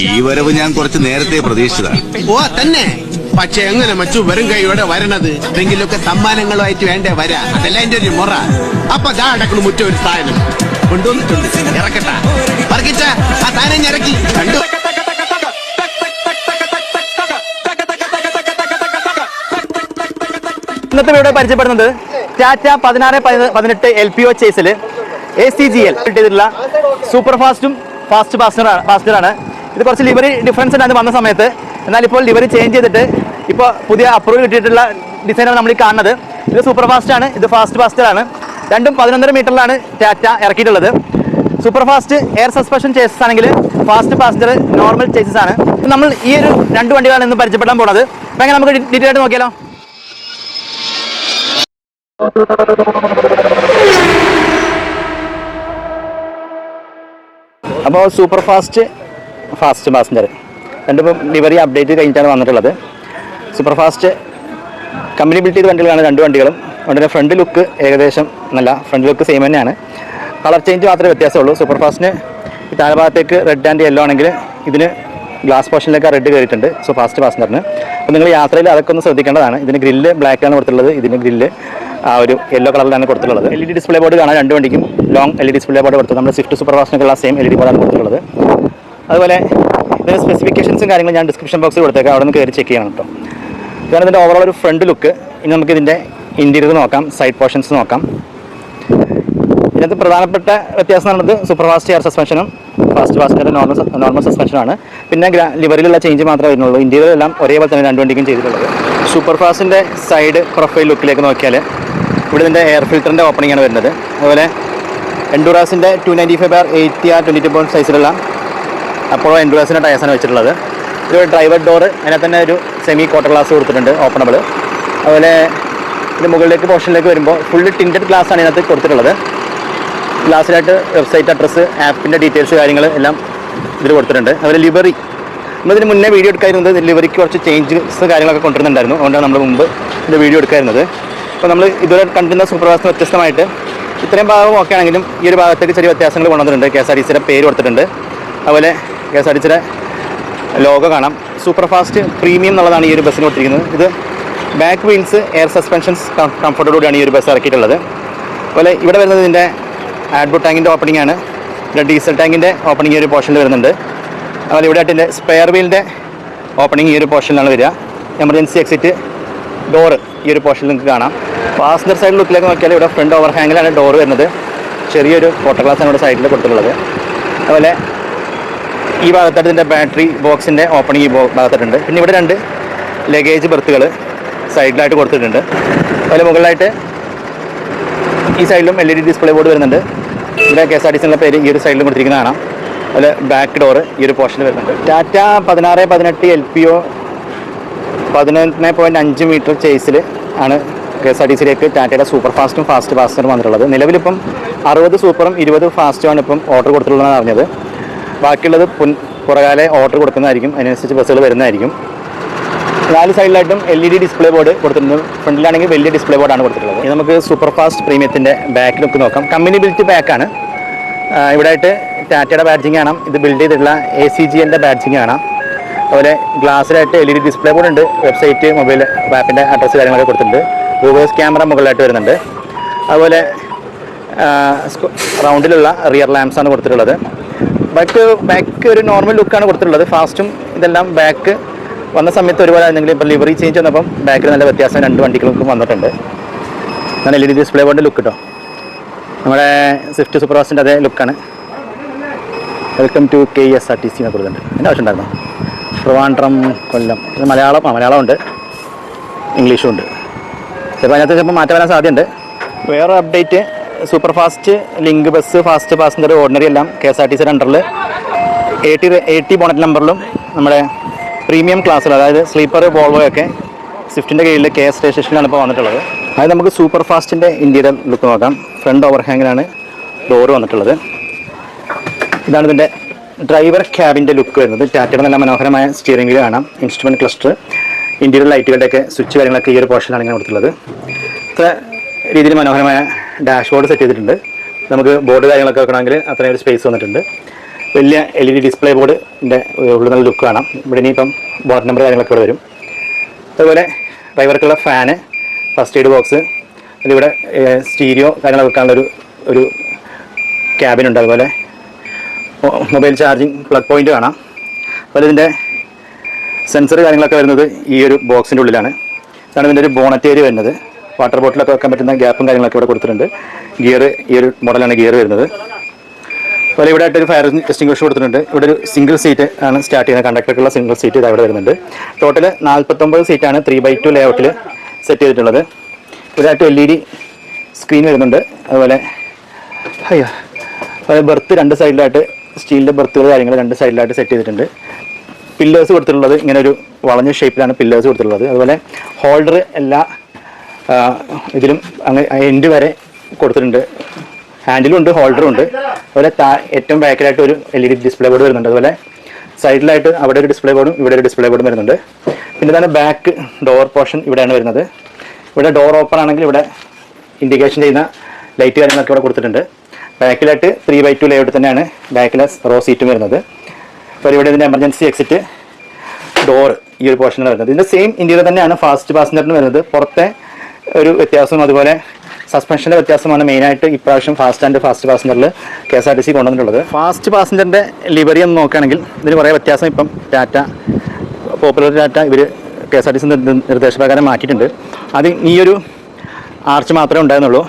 ഈ വരവ് ഞാൻ കുറച്ച് നേരത്തെ പ്രതീക്ഷിച്ചതാണ്. ഓ തന്നെ പക്ഷെ എങ്ങനെ മച്ചു വെറും കൈയോടെ വരണത്? എന്തെങ്കിലുമൊക്കെ സമ്മാനങ്ങളുമായിട്ട് വേണ്ടേ വരാ? അതല്ല എന്റെ ഒരു മുറ. അപ്പൊ ദാ അടക്കണു മുറ്റ ഒരു സാധനം. കൊണ്ടുവന്നിട്ടുണ്ട്. ഇറക്കട്ട. പറക്കിച്ച ആ സാധനം ഇറക്കി. കണ്ടു? ഇന്നത്തെ ഇവിടെ പരിചയപ്പെടുന്നത് ടാറ്റ പതിനാറ് പതിന- പതിനെട്ട് എൽ പി ഒ ചേസിൽ എ സി ജി എൽ ചെയ്തിട്ടുള്ള സൂപ്പർ ഫാസ്റ്റും ഫാസ്റ്റ് ഫാസ്റ്ററാണ് ഫാസ്റ്ററാണ് ഇത് കുറച്ച് ലിവറി ഡിഫറൻസ് ഉണ്ടായിരുന്നു വന്ന സമയത്ത്. എന്നാൽ ഇപ്പോൾ ലിവറി ചേഞ്ച് ചെയ്തിട്ട് ഇപ്പോൾ പുതിയ അപ്രൂവ് കിട്ടിയിട്ടുള്ള ഡിസൈനാണ് നമ്മൾ ഈ കാണുന്നത്. ഇത് സൂപ്പർ ഫാസ്റ്റ് ആണ്. ഇത് ഫാസ്റ്റ് ഫാസ്റ്റർ ആണ്. രണ്ടും പതിനൊന്നര മീറ്ററിലാണ് Tata ഇറക്കിയിട്ടുള്ളത്. Super fast air suspension chassis ആണെങ്കിൽ ഫാസ്റ്റ് പാസഞ്ചർ നോർമൽ ചേസസ് ആണ്. നമ്മൾ ഈ ഒരു രണ്ട് വണ്ടികളാണ് ഇന്ന് പരിചയപ്പെടാൻ പോകുന്നത് അപ്പം എങ്ങനെ നമുക്ക് ഡീറ്റെയിൽ ആയിട്ട് നോക്കിയാലോ? അപ്പോൾ സൂപ്പർ ഫാസ്റ്റ് ഫാസ്റ്റ് പാസഞ്ചർ. രണ്ടിപ്പം ലിവറി അപ്ഡേറ്റ് കഴിഞ്ഞിട്ടാണ് വന്നിട്ടുള്ളത്. സൂപ്പർ ഫാസ്റ്റ് കമ്പനി ബിൽഡ് ചെയ്ത വണ്ടികളാണ് രണ്ട് വണ്ടികളും. അതുകൊണ്ട് തന്നെ ഫ്രണ്ട് ലുക്ക് ഏകദേശം നല്ല ഫ്രണ്ട് ലുക്ക് സെയിം തന്നെയാണ്. കളർ ചേഞ്ച് മാത്രമേ വ്യത്യാസമുള്ളൂ. സൂപ്പർ ഫാസ്റ്റിന് ഈ താഴ്ഭാഗത്തേക്ക് റെഡ് ആൻഡ് യെല്ലോ ആണെങ്കിൽ ഇതിന് ഗ്ലാസ് പോർഷനിലേക്ക് റെഡ് കയറിയിട്ടുണ്ട്. സോ ഫാസ്റ്റ് പാസഞ്ചറിന് അപ്പോൾ നിങ്ങൾ യാത്രയിൽ അതൊക്കെ ഒന്ന് ശ്രദ്ധിക്കേണ്ടതാണ്. ഇതിന് ഗ്രില്ല് ബ്ലാക്കാണ് കൊടുത്തിട്ടുള്ളത്. ഇതിന് ഗ്രില്ല് ആ ഒരു യെല്ലോ കളറിലാണ് കൊടുത്തിട്ടുള്ളത്. L E D display board കാണാൻ രണ്ട് വണ്ടിക്കും long L E D display board കൊടുത്തത് നമ്മുടെ സ്വിഫ്റ്റ് സൂപ്പർ ഫാസ്റ്റിനൊക്കെയുള്ള സെയിം എൽ ഇ ഡി ബോർഡാണ് കൊടുത്തിട്ടുള്ളത്. അതുപോലെ ഇതിന്റെ സ്പെസിഫിക്കേഷൻസും കാര്യങ്ങളും ഞാൻ ഡിസ്ക്രിപ്ഷൻ ബോക്സിൽ കൊടുത്തേക്കാം. അവിടെ നിന്ന് കയറി ചെക്ക് ചെയ്യണം കേട്ടോ ഇതാണ് ഇതിന്റെ ഓവറോൾ ഒരു ഫ്രണ്ട് ലുക്ക് ഇനി നമുക്ക് ഇതിന്റെ ഇന്റീരിയർ നോക്കാം സൈഡ് പോർഷൻസ് നോക്കാം. ഇതിനകത്ത് പ്രധാനപ്പെട്ട വ്യത്യാസം എന്ന് പറയുന്നത് സൂപ്പർ ഫാസ്റ്റ് എയർ സസ്പെൻഷനും ഫാസ്റ്റ് ഫാസ്റ്റ് നോർമൽ നോർമൽ സസ്പെൻഷനാണ് പിന്നെ ലിവറിലുള്ള ചേഞ്ച് മാത്രമേ വരുന്നുള്ളൂ. എല്ലാം ഒരേപോലെ തന്നെ രണ്ട് വണ്ടിക്കും ചെയ്തിട്ടുള്ളത്. സൂപ്പർ ഫാസ്റ്റിന്റെ സൈഡ് പ്രൊഫൈൽ ലുക്കിലേക്ക് നോക്കിയാൽ ഇവിടെ ഇതിന്റെ എയർ ഫിൽറ്ററിന്റെ ഓപ്പണിംഗ് ആണ് വരുന്നത്. അതുപോലെ എൻഡുറാസിന്റെ two ninety five bar eighty R twenty two point സൈസിലുള്ള അപ്പോഴോ എൻഡുറാസിന്റെ ടയർസാണ് വെച്ചിട്ടുള്ളത്. ഒരു ഡ്രൈവർ ഡോർ അതിനെ തന്നെ ഒരു സെമി ക്വാർട്ടർ ഗ്ലാസ് കൊടുത്തിട്ടുണ്ട് ഓപ്പണബിൾ അതുപോലെ ഇതിന് മുകളിലേക്ക് പോർഷനിലേക്ക് വരുമ്പോൾ ഫുള്ള് ടിന്റഡ് ഗ്ലാസ് ആണ് ഇതിനകത്ത് കൊടുത്തിട്ടുള്ളത്. ഗ്ലാസ്സിലായിട്ട് വെബ്സൈറ്റ് അഡ്രസ്സ് ആപ്പിന്റെ ഡീറ്റെയിൽസ് കാര്യങ്ങൾ എല്ലാം ഇതിൽ കൊടുത്തിട്ടുണ്ട്. അതുപോലെ ലിവറി നമ്മളിതിന് മുന്നേ വീഡിയോ എടുക്കായിരുന്നത് ലിവറിക്ക് കുറച്ച് ചേഞ്ചസ് കാര്യങ്ങളൊക്കെ കൊണ്ടുവരുന്നുണ്ടായിരുന്നു. അതുകൊണ്ടാണ് നമ്മൾ മുമ്പ് ഇത് വീഡിയോ എടുക്കായിരുന്നത്. അപ്പോൾ നമ്മൾ ഇതുവരെ കണ്ടിരുന്ന സൂപ്പർവാസിന് വ്യത്യസ്തമായിട്ട് ഇത്രയും ഭാഗം ഒക്കെ ആണെങ്കിലും ഈ ഒരു ഭാഗത്തേക്ക് ചെറിയ വ്യത്യാസങ്ങൾ കൊണ്ടുവന്നിട്ടുണ്ട്. കെ എസ് ആർ ടി സിയുടെ പേര് കൊടുത്തിട്ടുണ്ട്. അതുപോലെ കെ എസ് ആർ ടി സിയുടെ ലോഗോ കാണാം. സൂപ്പർ ഫാസ്റ്റ് പ്രീമിയം എന്നുള്ളതാണ് ഈ ഒരു ബസ്സിന് കൊടുത്തിരിക്കുന്നത്. ഇത് ബാക്ക് വീൽസ് എയർ സസ്പെൻഷൻസ് കംഫർട്ടോടുകൂടിയാണ് ഈ ഒരു ബസ് ഇറക്കിയിട്ടുള്ളത്. അതുപോലെ ഇവിടെ വരുന്നത് ഇതിന്റെ ആഡ്ബുട്ട് ടാങ്കിന്റെ ഓപ്പണിംഗ് ആണ്. പിന്നെ ഡീസൽ ടാങ്കിന്റെ ഓപ്പണിംഗ് ഈ ഒരു പോർഷനിൽ വരുന്നുണ്ട്. അതുപോലെ ഇവിടെ ആയിട്ട് സ്പെയർ വീലിന്റെ ഓപ്പണിംഗ് ഈ ഒരു പോർഷനിലാണ് വരിക. എമർജൻസി എക്സിറ്റ് ഡോറ് ഈ ഒരു പോർഷനിൽ നിങ്ങൾക്ക് കാണാം. പാസഞ്ചർ സൈഡ് ലുക്കിലേക്ക് നോക്കിയാൽ ഇവിടെ ഫ്രണ്ട് ഓവർ ഹാങ്ങിലാണ് ഡോറ് വരുന്നത്. ചെറിയൊരു ഫോട്ടോ ഗ്ലാസ് ആണ് ഇവിടെ സൈഡിൽ കൊടുത്തിട്ടുള്ളത്. അതുപോലെ ഈ ഭാഗത്തായിട്ട് ഇതിന്റെ ബാറ്ററി ബോക്സിന്റെ ഓപ്പണിംഗ് ഈ ഭാഗത്തായിട്ടുണ്ട്. പിന്നെ ഇവിടെ രണ്ട് ലഗേജ് ബർത്തുകൾ സൈഡിലായിട്ട് കൊടുത്തിട്ടുണ്ട്. അതുപോലെ മുകളിലായിട്ട് ഈ സൈഡിലും L E D display board വരുന്നുണ്ട്. ഇവിടെ കെ എസ് ആർ ടി സിന്റെ പേര് ഈ ഒരു സൈഡിലും കൊടുത്തിരിക്കുന്ന കാണാം. ബാക്ക് ഡോറ് ഈ ഒരു പോർഷനിൽ വരുന്നുണ്ട്. ടാറ്റ പതിനാറ് പതിനെട്ട് എൽ പി ഒ പതിനൊന്ന് പോയിന്റ് അഞ്ച് മീറ്റർ ചേസിൽ ആണ് കെ എസ് ആർ ടി സിയിലേക്ക് ടാറ്റയുടെ സൂപ്പർ ഫാസ്റ്റും ഫാസ്റ്റ് ഫാസ്റ്ററും വന്നിട്ടുള്ളത്. നിലവിലിപ്പം അറുപത് സൂപ്പറും ഇരുപത് ഫാസ്റ്റുമാണ് ഇപ്പം ഓർഡർ കൊടുത്തിട്ടുള്ളതെന്ന് അറിഞ്ഞത്. ബാക്കിയുള്ളത് പുൻ പുറകാലെ ഓർഡർ കൊടുക്കുന്നതായിരിക്കും. അതിനനുസരിച്ച് ബസ്സുകൾ വരുന്നതായിരിക്കും. നാല് സൈഡിലായിട്ടും L E D display board കൊടുത്തിട്ടുണ്ട്. ഫ്രണ്ടിലാണെങ്കിൽ വലിയ ഡിസ്പ്ലേ ബോർഡാണ് കൊടുത്തിട്ടുള്ളത്. ഇത് നമുക്ക് സൂപ്പർ ഫാസ്റ്റ് പ്രീമിയത്തിന്റെ ബാക്ക് ലുക്ക് നോക്കാം. കമ്പനി ബിൽറ്റ് ബാക്കാണ് ഇവിടെ ആയിട്ട് ടാറ്റയുടെ ബാഡ്ജിങ് കാണാം. ഇത് ബിൽഡ് ചെയ്തിട്ടുള്ള എ സി ജി എന്റെ ബാഡ്ജിങ് കാണാം. അതുപോലെ ഗ്ലാസ്സിലായിട്ട് L E D display board ഉണ്ട്. വെബ്സൈറ്റ് മൊബൈൽ ആപ്പിന്റെ അഡ്രസ്സ് കാര്യങ്ങളൊക്കെ കൊടുത്തിട്ടുണ്ട്. റിവേഴ്സ് ക്യാമറ മുകളിലായിട്ട് വരുന്നുണ്ട്. അതുപോലെ റൗണ്ടിലുള്ള റിയർ ലാംപ്സ് ആണ് കൊടുത്തിട്ടുള്ളത്. ബാക്ക് ബാക്ക് ഒരു നോർമൽ ലുക്കാണ് കൊടുത്തിട്ടുള്ളത്. ഫാസ്റ്റും ഇതെല്ലാം ബാക്ക് വന്ന സമയത്ത് ഒരുപാട് ആയിരുന്നെങ്കിലും ഇപ്പോൾ ലിവറി ചേഞ്ച് വന്നപ്പം ബാക്കിൽ നല്ല വ്യത്യാസം രണ്ട് വണ്ടികൾക്കും വന്നിട്ടുണ്ട്. നല്ല എൽ ഇ ഡി ഡിസ്പ്ലേ ബോർഡിന്റെ ലുക്ക് കിട്ടും നമ്മുടെ സ്വിഫ്റ്റ് സൂപ്പർ ഫാസ്റ്റിന്റെ അതേ ലുക്കാണ് welcome to K S R T C എന്നൊക്കെ കൊടുത്തിട്ടുണ്ട്. എന്റെ ആവശ്യമുണ്ടായിരുന്നു ട്രിവാൻഡ്രം കൊല്ലം. ഇത് മലയാളം ആ മലയാളമുണ്ട് ഇംഗ്ലീഷും ഉണ്ട്. ചിലപ്പോൾ അതിനകത്ത് ചിലപ്പോൾ മാറ്റം വരാൻ സാധ്യതയുണ്ട്. വേറെ update super fast link bus fast passenger ordinary എല്ലാം കെ എസ് ആർ ടി സിയുടെ അണ്ടറിൽ എയ്റ്റി എയ്റ്റി ബോണറ്റ് നമ്പറിലും നമ്മുടെ പ്രീമിയം ക്ലാസ്സിൽ അതായത് സ്ലീപ്പർ ബോൾവോ ഒക്കെ സ്വിഫ്റ്റിന്റെ കീഴിൽ കെ എസ് സ്റ്റേഷനിലാണ് ഇപ്പോൾ വന്നിട്ടുള്ളത്. അത് നമുക്ക് സൂപ്പർ ഫാസ്റ്റിന്റെ ഇന്റീരിയർ ലുക്ക് നോക്കാം. ഫ്രണ്ട് ഓവർ ഹാങ്ങിലാണ് ഡോറ് വന്നിട്ടുള്ളത്. ഇതാണ് ഇതിന്റെ ഡ്രൈവർ ക്യാബിന്റെ ലുക്ക് വരുന്നത്. ടാറ്റയുടെ നല്ല മനോഹരമായ സ്റ്റിയറിംഗ് വീൽ കാണാം. ഇൻസ്ട്രുമെന്റ് ക്ലസ്റ്റർ ഇന്റീരിയർ ലൈറ്റുകളുടെയൊക്കെ സ്വിച്ച് കാര്യങ്ങളൊക്കെ ഈ ഒരു പോർഷനാണ് ഇങ്ങനെ കൊടുത്തിട്ടുള്ളത്. ഇത്ര രീതിയിൽ മനോഹരമായ ഡാഷ്ബോർഡ് സെറ്റ് ചെയ്തിട്ടുണ്ട്. നമുക്ക് ബോർഡ് കാര്യങ്ങളൊക്കെ വെക്കണമെങ്കിൽ അത്രയും ഒരു സ്പേസ് വന്നിട്ടുണ്ട്. വലിയ എൽ ഇ ഡി ഡിസ്പ്ലേ ബോർഡിന്റെ ഉള്ളിൽ നല്ല ലുക്ക് കാണാം. ഇവിടെ ഇനിയിപ്പം ബോർഡ് നമ്പർ കാര്യങ്ങളൊക്കെ ഇവിടെ വരും. അതുപോലെ ഡ്രൈവർക്കുള്ള ഫാന് ഫസ്റ്റ് എയ്ഡ് ബോക്സ് അതിവിടെ സ്റ്റീരിയോ കാര്യങ്ങൾ വെക്കാനുള്ളൊരു ഒരു ക്യാബിനുണ്ട് അതുപോലെ മൊബൈൽ ചാർജിങ് പ്ലഗ് പോയിന്റ് കാണാം. അതുപോലെ ഇതിന്റെ സെൻസർ കാര്യങ്ങളൊക്കെ വരുന്നത് ഈ ഒരു ബോക്സിന്റെ ഉള്ളിലാണ്. ഇതാണ് ഇതിന്റെ ഒരു ബോണറ്റ് ഏരിയ വരുന്നത്. വാട്ടർ ബോട്ടിലൊക്കെ വെക്കാൻ പറ്റുന്ന ഗ്യാപ്പും കാര്യങ്ങളൊക്കെ ഇവിടെ കൊടുത്തിട്ടുണ്ട്. ഗിയർ ഈ ഒരു മോഡലാണ് ഗിയർ വരുന്നത്. അതുപോലെ ഇവിടെ ആയിട്ട് ഒരു ഫയർ എക്സ്റ്റിംഗ്വിഷർ കൊടുത്തിട്ടുണ്ട്. ഇവിടെ ഒരു സിംഗിൾ സീറ്റ് ആണ് സ്റ്റാർട്ട് ചെയ്യുന്നത്. കണ്ടക്ടർക്കുള്ള സിംഗിൾ സീറ്റ് ഇത് അവിടെ വരുന്നുണ്ട്. ടോട്ടൽ നാൽപ്പത്തൊമ്പത് സീറ്റാണ് ത്രീ ബൈ ടു ലേഔട്ടിൽ സെറ്റ് ചെയ്തിട്ടുള്ളത്. ഇവിടെയായിട്ട് എൽ ഇ ഡി സ്ക്രീൻ വരുന്നുണ്ട്. അതുപോലെ അയ്യോ അതുപോലെ ബർത്ത് രണ്ട് സൈഡിലായിട്ട് സ്റ്റീലിന്റെ ബർത്തുകൾ കാര്യങ്ങൾ രണ്ട് സൈഡിലായിട്ട് സെറ്റ് ചെയ്തിട്ടുണ്ട്. പില്ലേഴ്സ് കൊടുത്തിട്ടുള്ളത് ഇങ്ങനെ ഒരു വളഞ്ഞ ഷേപ്പിലാണ് പില്ലേഴ്സ് കൊടുത്തിട്ടുള്ളത്. അതുപോലെ ഹോൾഡർ എല്ലാ ഇതിലും അങ്ങ് എൻഡ് വരെ കൊടുത്തിട്ടുണ്ട്. ഹാൻഡിലും ഉണ്ട് ഹോൾഡറും ഉണ്ട്. അതുപോലെ ഏറ്റവും ബാക്കിലായിട്ട് ഒരു L E D display board വരുന്നുണ്ട്. അതുപോലെ സൈഡിലായിട്ട് അവിടെ ഒരു ഡിസ്പ്ലേ ബോർഡും ഇവിടെ ഒരു ഡിസ്പ്ലേ ബോർഡും വരുന്നുണ്ട്. പിന്നെ തന്നെ ബാക്ക് ഡോർ പോർഷൻ ഇവിടെയാണ് വരുന്നത്. ഇവിടെ ഡോർ ഓപ്പൺ ആണെങ്കിൽ ഇവിടെ ഇൻഡിക്കേഷൻ ചെയ്യുന്ന ലൈറ്റ് കാര്യങ്ങളൊക്കെ ഇവിടെ കൊടുത്തിട്ടുണ്ട്. ബാക്കിലായിട്ട് ത്രീ ബൈ ടു ലേഔട്ട് തന്നെയാണ് ബാക്കിലെ റോ സീറ്റും വരുന്നത്. അപ്പോൾ ഇവിടെ ഇതിന്റെ എമർജൻസി എക്സിറ്റ് ഡോർ ഈ ഒരു പോർഷനിൽ വരുന്നത്. ഇതിന്റെ സെയിം ഇന്ത്യയിൽ തന്നെയാണ് ഫാസ്റ്റ് പാസഞ്ചറിന് വരുന്നത്. പുറത്തെ ഒരു വ്യത്യാസവും അതുപോലെ സസ്പെൻഷന്റെ വ്യത്യാസമാണ് മെയിനായിട്ട് ഇപ്രാവശ്യം fast and fast പാസഞ്ചറിൽ K S R T C കൊണ്ടുവന്നിട്ടുള്ളത്. ഫാസ്റ്റ് പാസഞ്ചറിന്റെ ലിവറി എന്ന് നോക്കുകയാണെങ്കിൽ ഇതിന് കുറേ വ്യത്യാസം ഇപ്പം ടാറ്റ പോപ്പുലർ ടാറ്റ ഇവർ K S R T C നിർദ്ദേശപ്രകാരം മാറ്റിയിട്ടുണ്ട് അത് ഈ ഒരു ആർച്ച് മാത്രമേ ഉണ്ടായിരുന്നുള്ളൂ.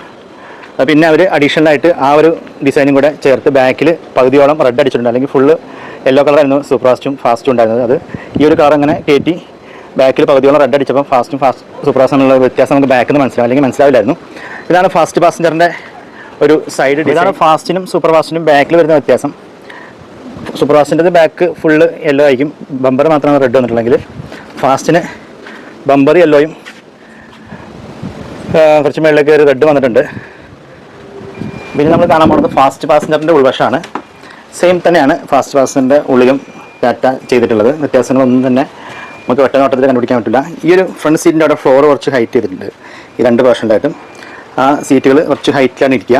പിന്നെ അവർ അഡീഷണൽ ആയിട്ട് ആ ഒരു ഡിസൈനും കൂടെ ചേർത്ത് ബാക്കിൽ പകുതിയോളം റെഡ് അടിച്ചിട്ടുണ്ട്. അല്ലെങ്കിൽ ഫുള്ള് യെല്ലോ കളറായിരുന്നു സൂപ്പർ ഫാസ്റ്റും ഫാസ്റ്റും ഉണ്ടായിരുന്നത്. അത് ഈ ഒരു കളർ അങ്ങനെ കയറ്റി ബാക്കിൽ പകുതിയോളം റെഡ് അടിച്ചപ്പോൾ ഫാസ്റ്റും ഫാസ്റ്റ് സൂപ്പർ ഫാസ്റ്റും ഉള്ള വ്യത്യാസം നമുക്ക് ബാക്കിൽ നിന്ന് മനസ്സിലാവും. അല്ലെങ്കിൽ മനസ്സിലാവില്ലായിരുന്നു. ഇതാണ് ഫാസ്റ്റ് പാസഞ്ചറിന്റെ ഒരു സൈഡ് ഇതാണ് ഫാസ്റ്റിനും സൂപ്പർ ഫാസ്റ്റിനും ബാക്കിൽ വരുന്ന വ്യത്യാസം. സൂപ്പർ ഫാസ്റ്റിന്റെ ബാക്ക് ഫുള്ള് യെല്ലോ ആയിരിക്കും. ബമ്പർ മാത്രമാണ് റെഡ് വന്നിട്ടുണ്ടെങ്കിൽ ഫാസ്റ്റിന് ബമ്പർ യെല്ലോയും കുറച്ച് മേളിലേക്ക് ഒരു റെഡ് വന്നിട്ടുണ്ട്. പിന്നെ നമ്മൾ കാണാൻ പോകുന്നത് ഫാസ്റ്റ് പാസഞ്ചറിന്റെ ഉൾവശമാണ്. സെയിം തന്നെയാണ് ഫാസ്റ്റ് പാസഞ്ചറിന്റെ ഉള്ളിലും ഡാറ്റ ചെയ്തിട്ടുള്ളത്. വ്യത്യാസങ്ങളൊന്നും തന്നെ നമുക്ക് ഒറ്റ കണ്ടുപിടിക്കാൻ പറ്റില്ല. ഈ ഒരു ഫ്രണ്ട് സീറ്റിന്റെ അവിടെ ഫ്ലോർ കുറച്ച് ഹൈറ്റ് ചെയ്തിട്ടുണ്ട്. ഈ രണ്ട് പേഴ്സന്റായിട്ടും ആ സീറ്റുകൾ കുറച്ച് ഹൈറ്റിലാണ് ഇരിക്കുക.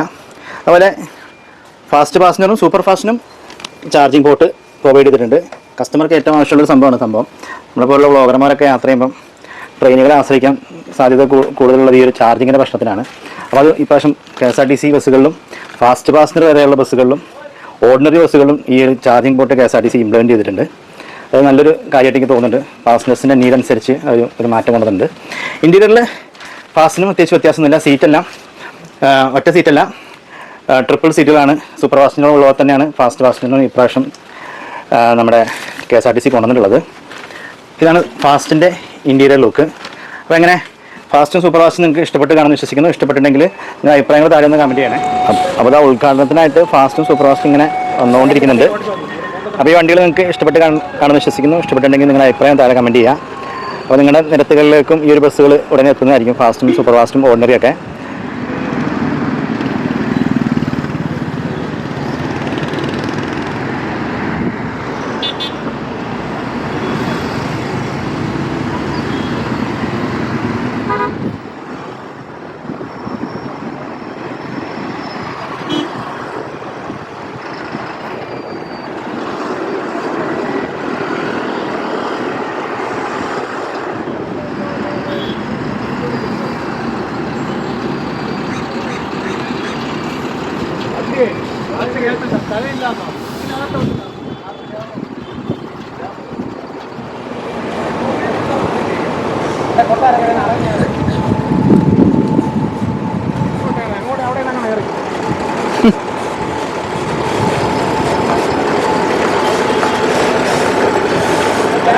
അതുപോലെ ഫാസ്റ്റ് പാസഞ്ചറും സൂപ്പർ ഫാസ്റ്റിനും ചാർജിങ് പോർട്ട് പ്രൊവൈഡ് ചെയ്തിട്ടുണ്ട്. കസ്റ്റമർക്ക് ഏറ്റവും ആവശ്യമുള്ള സംഭവമാണ് സംഭവം. നമ്മളെപ്പോലുള്ള വ്ളോഗർമാരൊക്കെ യാത്ര ചെയ്യുമ്പം ട്രെയിനുകളെ ആശ്രയിക്കാൻ സാധ്യത കൂടുതലുള്ളത് ഈ ഒരു ചാർജിങ്ങിന്റെ പ്രശ്നത്തിനാണ്. അപ്പോൾ അത് ഇപ്രാവശ്യം K S R T C ബസ്സുകളിലും fast passenger വരെയുള്ള ബസ്സുകളിലും ഓർഡിനറി ബസ്സുകളിലും ഈ ഒരു charging port K S R T C implement ചെയ്തിട്ടുണ്ട്. അത് നല്ലൊരു കാര്യമായിട്ട് എനിക്ക് തോന്നുന്നുണ്ട്. പാസഞ്ചേഴ്സിന്റെ നീഡ് അനുസരിച്ച് ഒരു ഒരു മാറ്റം കൊണ്ടുവന്നിട്ടുണ്ട് ഇന്റീരിയറിൽ ഫാസ്റ്റിനും പ്രത്യേകിച്ച് വ്യത്യാസമൊന്നുമില്ല. സീറ്റെല്ലാം ഒറ്റ സീറ്റല്ല ട്രിപ്പിൾ സീറ്റുകളാണ് സൂപ്പർ ഫാസ്റ്റിനുള്ള ഉള്ളത് തന്നെയാണ്. ഫാസ്റ്റ് ഫാസ്റ്റിനും ഇപ്രാവശ്യം നമ്മുടെ K S R T C കൊണ്ടുവന്നിട്ടുള്ളത്. ഇതാണ് ഫാസ്റ്റിന്റെ ഇന്റീരിയർ ലുക്ക് അപ്പോൾ എങ്ങനെ? ഫാസ്റ്റും സൂപ്പർ ഫാസ്റ്റും നിങ്ങൾക്ക് ഇഷ്ടപ്പെട്ട് കാണുമെന്ന് വിശ്വസിക്കുന്നു. ഇഷ്ടപ്പെട്ടിട്ടുണ്ടെങ്കിൽ നിങ്ങൾ അഭിപ്രായങ്ങൾ താഴെ ഒന്ന് കമന്റ് ചെയ്യണേ. അപ്പോൾ ആ ഉദ്ഘാടനത്തിനായിട്ട് ഫാസ്റ്റും സൂപ്പർ ഫാസ്റ്റും ഇങ്ങനെ വന്നുകൊണ്ടിരിക്കുന്നുണ്ട്. അപ്പോൾ ഈ വണ്ടികൾ നിങ്ങൾക്ക് ഇഷ്ടപ്പെട്ട് കാണ- കാണുമെന്ന് വിശ്വസിക്കുന്നു. ഇഷ്ടപ്പെട്ടുണ്ടെങ്കിൽ നിങ്ങളുടെ അഭിപ്രായം താഴെ കമന്റ് ചെയ്യുക. അപ്പോൾ നിങ്ങളുടെ നിരത്തുകളിലേക്കും ഈ ഒരു ബസ്സുകൾ ഉടനെ എത്തുന്നതായിരിക്കും. ഫാസ്റ്റും സൂപ്പർ ഫാസ്റ്റും ഓർഡിനറി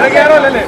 ഇറങ്ങിയാറോ അല്ലേ?